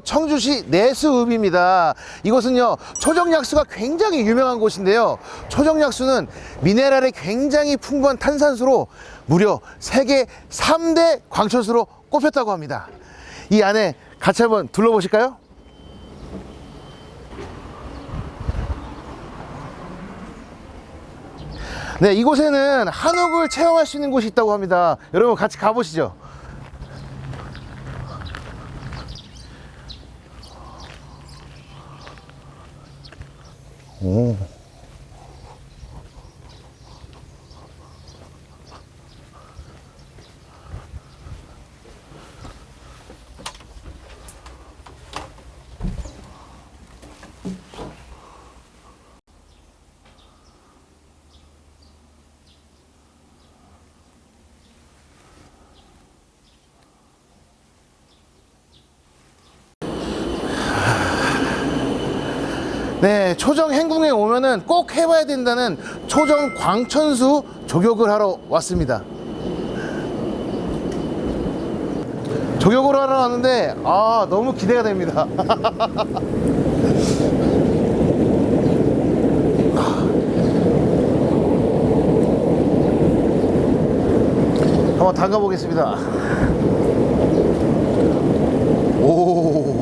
청주시 내수읍입니다. 이곳은요, 초정약수가 굉장히 유명한 곳인데요. 초정약수는 미네랄이 굉장히 풍부한 탄산수로 무려 세계 3대 광천수로 꼽혔다고 합니다. 이 안에 같이 한번 둘러보실까요? 네, 이곳에는 한옥을 체험할 수 있는 곳이 있다고 합니다. 여러분 같이 가보시죠. 오. 네, 초정 행궁에 오면은 꼭 해봐야 된다는 초정 광천수 조격을 하러 왔습니다. 조격을 하러 왔는데 아 너무 기대가 됩니다. 한번 담가 보겠습니다. 오.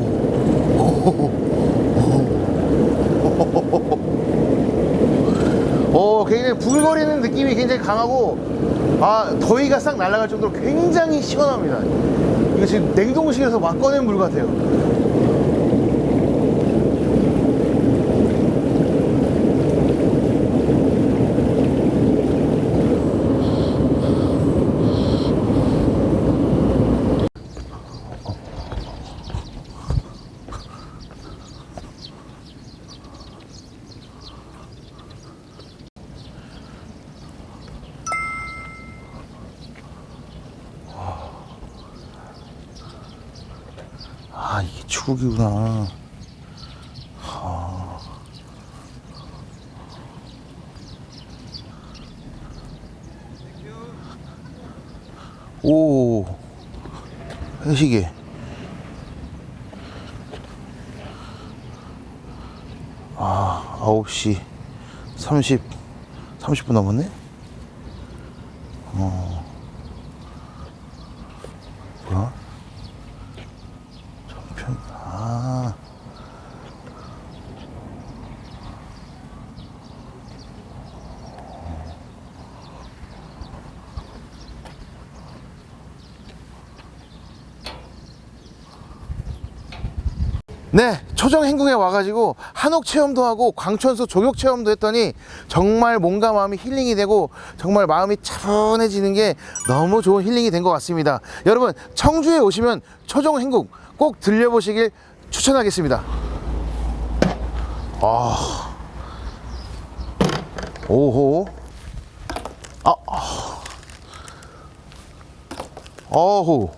어, 굉장히 부글거리는 느낌이 굉장히 강하고, 아, 더위가 싹 날아갈 정도로 굉장히 시원합니다. 이거 지금 냉동실에서 막 꺼낸 물 같아요. 아, 이게 추국이구나. 아. 오, 회식이. 아, 9시 30, 30분 넘었네? 어. 네, 초정 행궁에 와가지고 한옥 체험도 하고 광천수 조격 체험도 했더니 정말 몸과 마음이 힐링이 되고 정말 마음이 차분해지는 게 너무 좋은 힐링이 된 것 같습니다. 여러분 청주에 오시면 초정 행궁 꼭 들려보시길 추천하겠습니다. 아, 오호, 아, 아. 어후.